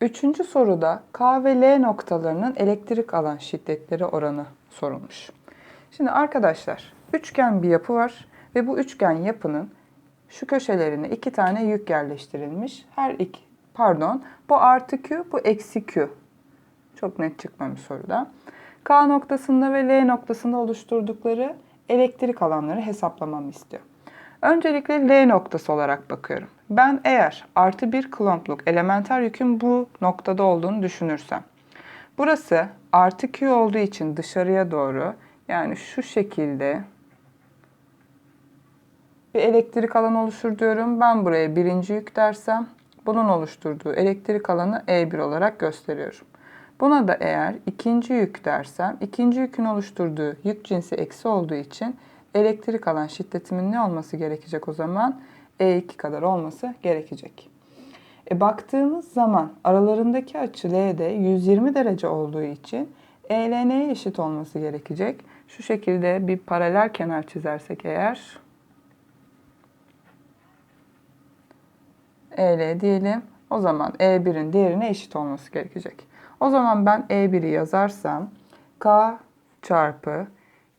Üçüncü soruda K ve L noktalarının elektrik alan şiddetleri oranı sorulmuş. Şimdi arkadaşlar üçgen bir yapı var ve bu üçgen yapının şu köşelerine iki tane yük yerleştirilmiş. Her iki pardon bu artı Q bu eksi Q. Çok net çıkmamış soruda. K noktasında ve L noktasında oluşturdukları elektrik alanları hesaplamamı istiyor. Öncelikle L noktası olarak bakıyorum. Ben eğer artı bir klompluk elementer yükün bu noktada olduğunu düşünürsem. Burası artı Q olduğu için dışarıya doğru yani şu şekilde bir elektrik alanı oluşur diyorum. Ben buraya birinci yük dersem bunun oluşturduğu elektrik alanı E1 olarak gösteriyorum. Buna da eğer ikinci yük dersem ikinci yükün oluşturduğu yük cinsi eksi olduğu için elektrik alan şiddetimin ne olması gerekecek o zaman? E2 kadar olması gerekecek. E baktığımız zaman aralarındaki açı LD 120 derece olduğu için ELN'ye eşit olması gerekecek. Şu şekilde bir paralel kenar çizersek eğer EL diyelim. O zaman E1'in değerine eşit olması gerekecek. O zaman ben E1'i yazarsam K çarpı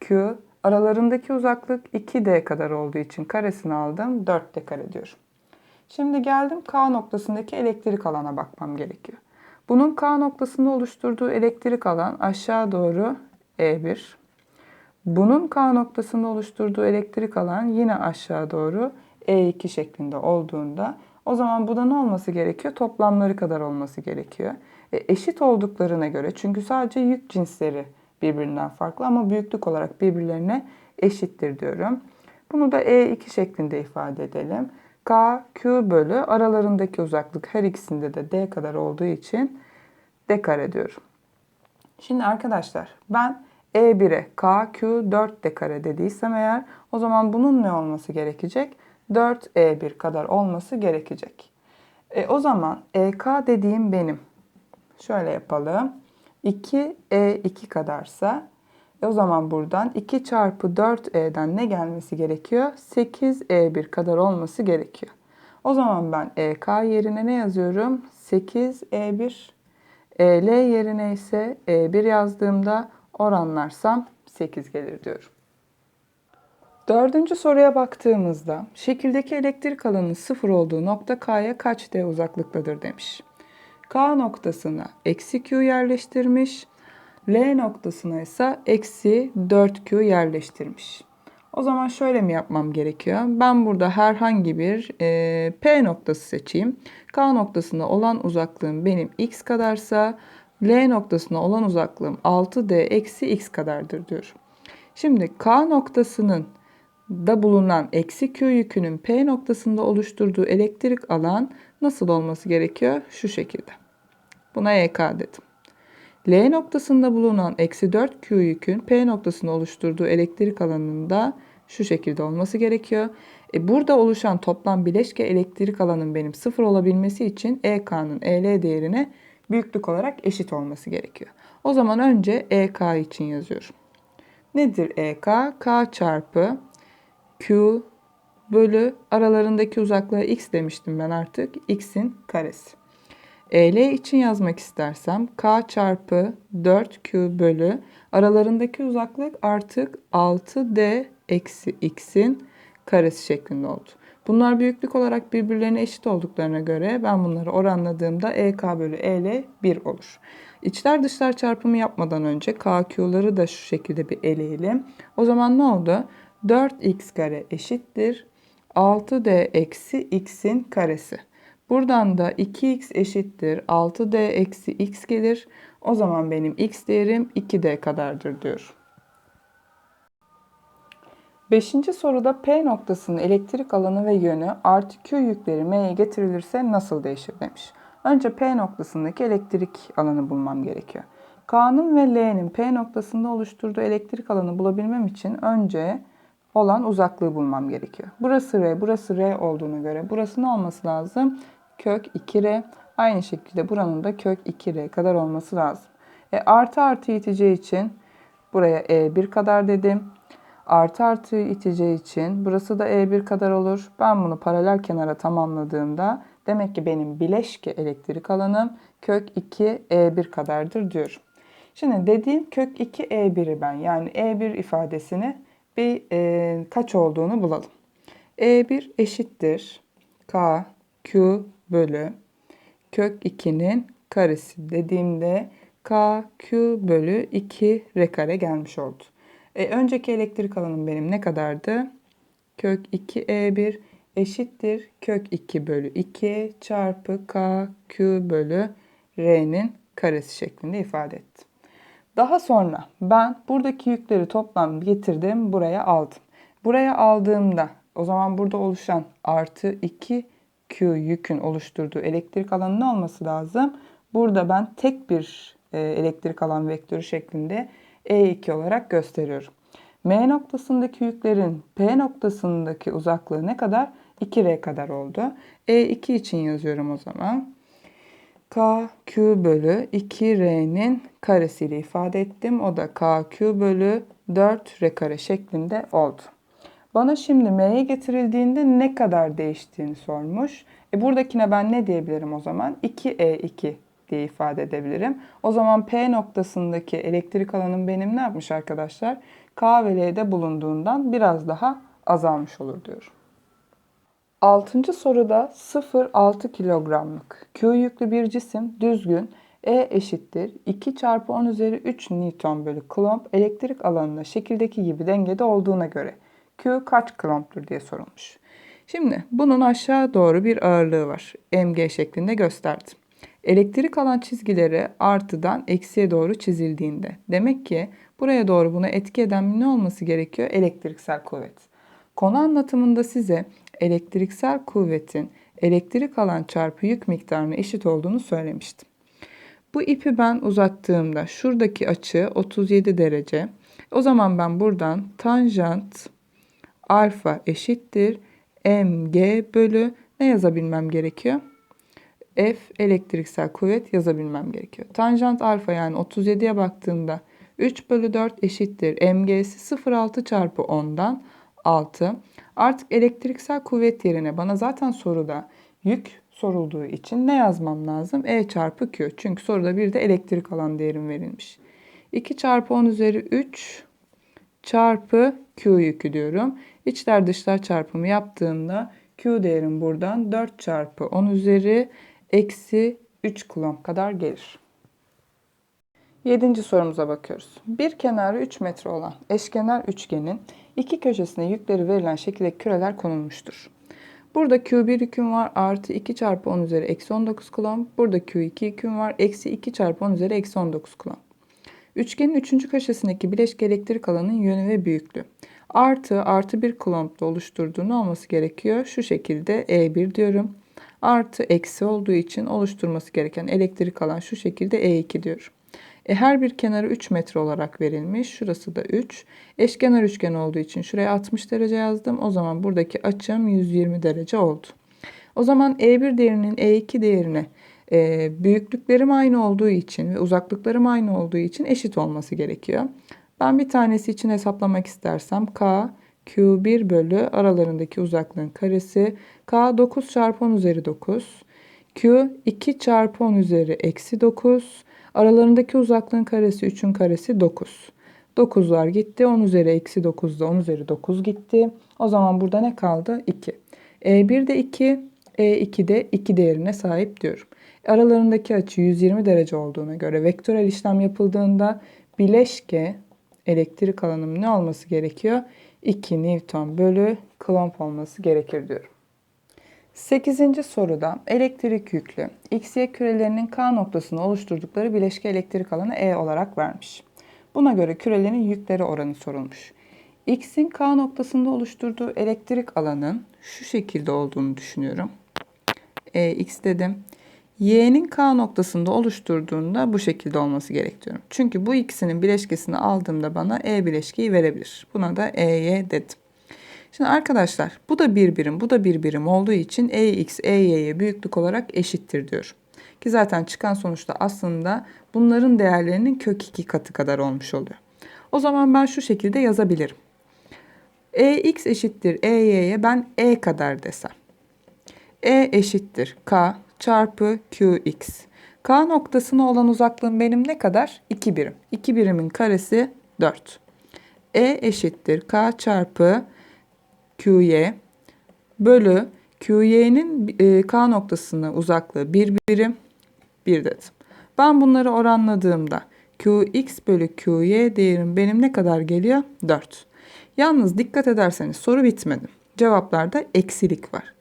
Q aralarındaki uzaklık 2D kadar olduğu için karesini aldım 4D kare diyorum. Şimdi geldim K noktasındaki elektrik alana bakmam gerekiyor. Bunun K noktasında oluşturduğu elektrik alan aşağı doğru E1. Bunun K noktasında oluşturduğu elektrik alan yine aşağı doğru E2 şeklinde olduğunda o zaman bu da ne olması gerekiyor? Toplamları kadar olması gerekiyor. E, eşit olduklarına göre çünkü sadece yük cinsleri birbirinden farklı ama büyüklük olarak birbirlerine eşittir diyorum. Bunu da E2 şeklinde ifade edelim. K, Q bölü aralarındaki uzaklık her ikisinde de D kadar olduğu için D kare diyorum. Şimdi arkadaşlar ben E1'e K, Q 4 D kare dediysem eğer o zaman bunun ne olması gerekecek? 4E1 kadar olması gerekecek. E, o zaman EK dediğim benim. Şöyle yapalım. 2E2 kadarsa e o zaman buradan 2 çarpı 4E'den ne gelmesi gerekiyor? 8E1 kadar olması gerekiyor. O zaman ben EK yerine ne yazıyorum? 8E1. EL yerine ise E1 yazdığımda oranlarsam 8 gelir diyorum. Dördüncü soruya baktığımızda şekildeki elektrik alanının sıfır olduğu nokta K'ya kaç D uzaklıktadır demiş. K noktasına eksi Q yerleştirmiş. L noktasına ise eksi 4Q yerleştirmiş. O zaman şöyle mi yapmam gerekiyor? Ben burada herhangi bir e, P noktası seçeyim. K noktasında olan uzaklığım benim x kadarsa L noktasına olan uzaklığım 6D eksi x kadardır diyorum. Şimdi K noktasının da bulunan eksi Q yükünün P noktasında oluşturduğu elektrik alan nasıl olması gerekiyor? Şu şekilde. Buna EK dedim. L noktasında bulunan eksi 4 Q yükün P noktasında oluşturduğu elektrik alanının da şu şekilde olması gerekiyor. E burada oluşan toplam bileşke elektrik alanın benim sıfır olabilmesi için EK'nın EL değerine büyüklük olarak eşit olması gerekiyor. O zaman önce EK için yazıyorum. Nedir EK? K çarpı Q bölü aralarındaki uzaklığa x demiştim ben artık. x'in karesi. EL için yazmak istersem k çarpı 4q bölü aralarındaki uzaklık artık 6d eksi x'in karesi şeklinde oldu. Bunlar büyüklük olarak birbirlerine eşit olduklarına göre ben bunları oranladığımda EK bölü EL 1 olur. İçler dışlar çarpımı yapmadan önce KQ'ları da şu şekilde bir eleyelim. O zaman ne oldu? 4x kare eşittir 6d eksi x'in karesi. Buradan da 2x eşittir 6d eksi x gelir. O zaman benim x değerim 2d kadardır diyor. Beşinci soruda P noktasının elektrik alanı ve yönü artı Q yükleri M'ye getirilirse nasıl değişir demiş. Önce P noktasındaki elektrik alanı bulmam gerekiyor. K'nın ve L'nin P noktasında oluşturduğu elektrik alanı bulabilmem için önce olan uzaklığı bulmam gerekiyor. Burası R, burası R olduğuna göre burası ne olması lazım? Kök 2R. Aynı şekilde buranın da kök 2R kadar olması lazım. E, artı artı iteceği için buraya E1 kadar dedim. Artı artı iteceği için burası da E1 kadar olur. Ben bunu paralel kenara tamamladığımda Demek ki benim bileşke elektrik alanım kök 2 E1 kadardır diyorum. Şimdi dediğim kök 2 E1'i ben yani E1 ifadesini bir e, kaç olduğunu bulalım. E1 eşittir K Q bölü kök 2'nin karesi dediğimde K Q bölü 2 R kare gelmiş oldu. E, önceki elektrik alanım benim ne kadardı? Kök 2 E1 eşittir kök 2 bölü 2 çarpı K Q bölü R'nin karesi şeklinde ifade ettim. Daha sonra ben buradaki yükleri toplam getirdim buraya aldım. Buraya aldığımda o zaman burada oluşan artı 2 Q yükün oluşturduğu elektrik alanı ne olması lazım? Burada ben tek bir e, elektrik alan vektörü şeklinde E2 olarak gösteriyorum. M noktasındaki yüklerin P noktasındaki uzaklığı ne kadar? 2R kadar oldu. E2 için yazıyorum o zaman. K Q bölü 2R'nin karesiyle ifade ettim. O da K Q bölü 4R kare şeklinde oldu. Bana şimdi M'ye getirildiğinde ne kadar değiştiğini sormuş. E buradakine ben ne diyebilirim o zaman? 2E2 diye ifade edebilirim. O zaman P noktasındaki elektrik alanım benim ne yapmış arkadaşlar? K ve L'de bulunduğundan biraz daha azalmış olur diyorum. Altıncı soruda 0,6 kilogramlık Q yüklü bir cisim düzgün E eşittir 2 çarpı 10 üzeri 3 Newton bölü Coulomb elektrik alanında şekildeki gibi dengede olduğuna göre Q kaç Coulomb'dur diye sorulmuş. Şimdi bunun aşağı doğru bir ağırlığı var. mg şeklinde gösterdim. Elektrik alan çizgileri artıdan eksiye doğru çizildiğinde demek ki buraya doğru buna etki eden ne olması gerekiyor? Elektriksel kuvvet. Konu anlatımında size elektriksel kuvvetin elektrik alan çarpı yük miktarına eşit olduğunu söylemiştim. Bu ipi ben uzattığımda şuradaki açı 37 derece. O zaman ben buradan tanjant alfa eşittir mg bölü ne yazabilmem gerekiyor? F elektriksel kuvvet yazabilmem gerekiyor. Tanjant alfa yani 37'ye baktığımda 3 bölü 4 eşittir. MG'si 0,6 çarpı 10'dan 6. Artık elektriksel kuvvet yerine bana zaten soruda yük sorulduğu için ne yazmam lazım? E çarpı Q. Çünkü soruda bir de elektrik alan değerim verilmiş. 2 çarpı 10 üzeri 3 çarpı Q yükü diyorum. İçler dışlar çarpımı yaptığımda Q değerim buradan 4 çarpı 10 üzeri eksi 3 kulomb kadar gelir. Yedinci sorumuza bakıyoruz. Bir kenarı 3 metre olan eşkenar üçgenin iki köşesine yükleri verilen şekilde küreler konulmuştur. Burada Q1 yüküm var artı 2 çarpı 10 üzeri eksi 19 kulomb. Burada Q2 yüküm var eksi 2 çarpı 10 üzeri eksi 19 kulomb. Üçgenin üçüncü köşesindeki bileşke elektrik alanın yönü ve büyüklüğü. Artı artı 1 kulombda oluşturduğunu olması gerekiyor. Şu şekilde E1 diyorum. Artı eksi olduğu için oluşturması gereken elektrik alan şu şekilde E2 diyorum. E, her bir kenarı 3 metre olarak verilmiş. Şurası da 3. Eşkenar üçgen olduğu için şuraya 60 derece yazdım. O zaman buradaki açım 120 derece oldu. O zaman E1 değerinin E2 değerine e, büyüklüklerim aynı olduğu için ve uzaklıklarım aynı olduğu için eşit olması gerekiyor. Ben bir tanesi için hesaplamak istersem K Q1 bölü aralarındaki uzaklığın karesi K 9 çarpı 10 üzeri 9 Q 2 çarpı 10 üzeri eksi 9 aralarındaki uzaklığın karesi 3'ün karesi 9. 9'lar gitti. 10 üzeri eksi 9 da 10 üzeri 9 gitti. O zaman burada ne kaldı? 2. E1 de 2, E2 de 2 değerine sahip diyorum. Aralarındaki açı 120 derece olduğuna göre vektörel işlem yapıldığında bileşke elektrik alanım ne olması gerekiyor? 2 Newton bölü Coulomb olması gerekir diyorum. 8. soruda elektrik yüklü XY kürelerinin K noktasını oluşturdukları bileşke elektrik alanı E olarak vermiş. Buna göre kürelerin yükleri oranı sorulmuş. X'in K noktasında oluşturduğu elektrik alanın şu şekilde olduğunu düşünüyorum. E, X dedim. Y'nin K noktasında oluşturduğunda bu şekilde olması gerekiyor. Çünkü bu ikisinin bileşkesini aldığımda bana E bileşkeyi verebilir. Buna da EY dedim. Şimdi arkadaşlar bu da bir birim, bu da bir birim olduğu için EX, EY'ye büyüklük olarak eşittir diyor. Ki zaten çıkan sonuçta aslında bunların değerlerinin kök 2 katı kadar olmuş oluyor. O zaman ben şu şekilde yazabilirim. EX eşittir EY'ye ben E kadar desem. E eşittir K çarpı QX. K noktasına olan uzaklığım benim ne kadar? 2 birim. 2 birimin karesi 4. E eşittir K çarpı QY bölü QY'nin e, K noktasına uzaklığı 1 birim 1 dedim. Ben bunları oranladığımda QX bölü QY değerim benim ne kadar geliyor? 4. Yalnız dikkat ederseniz soru bitmedi. Cevaplarda eksilik var.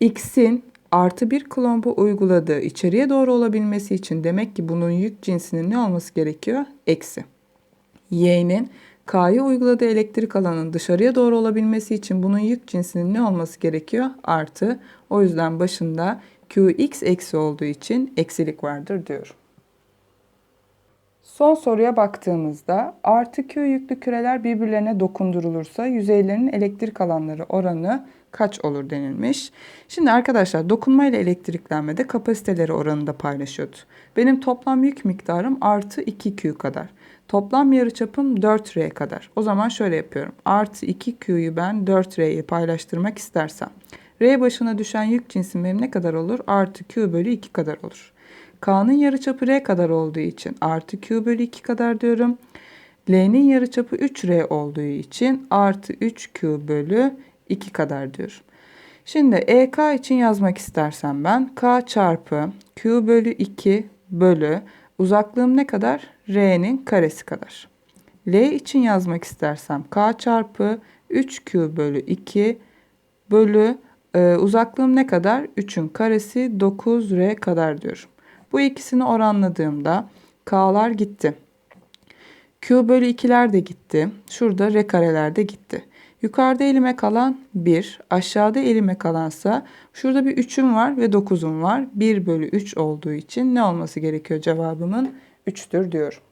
X'in artı bir klombu uyguladığı içeriye doğru olabilmesi için demek ki bunun yük cinsinin ne olması gerekiyor? Eksi. Y'nin K'ya uyguladığı elektrik alanının dışarıya doğru olabilmesi için bunun yük cinsinin ne olması gerekiyor? Artı. O yüzden başında Qx eksi olduğu için eksilik vardır diyorum. Son soruya baktığımızda artı Q yüklü küreler birbirlerine dokundurulursa yüzeylerinin elektrik alanları oranı kaç olur denilmiş. Şimdi arkadaşlar dokunma ile elektriklenmede kapasiteleri oranında paylaşıyordu. Benim toplam yük miktarım artı 2Q kadar. Toplam yarıçapım 4R kadar. O zaman şöyle yapıyorum. Artı 2Q'yu ben 4R'ye paylaştırmak istersem. R başına düşen yük cinsim benim ne kadar olur? Artı Q bölü 2 kadar olur. K'nın yarıçapı R kadar olduğu için artı Q bölü 2 kadar diyorum. L'nin yarıçapı 3R olduğu için artı 3Q bölü 2 kadar diyorum. Şimdi EK için yazmak istersem ben K çarpı Q bölü 2 bölü uzaklığım ne kadar? R'nin karesi kadar. L için yazmak istersem K çarpı 3Q bölü 2 bölü e, uzaklığım ne kadar? 3'ün karesi 9R kadar diyorum. Bu ikisini oranladığımda K'lar gitti. Q bölü 2'ler de gitti. Şurada R kareler de gitti. Yukarıda elime kalan 1, aşağıda elime kalansa şurada bir 3'üm var ve 9'um var. 1 bölü 3 olduğu için ne olması gerekiyor cevabımın? 3'tür diyorum.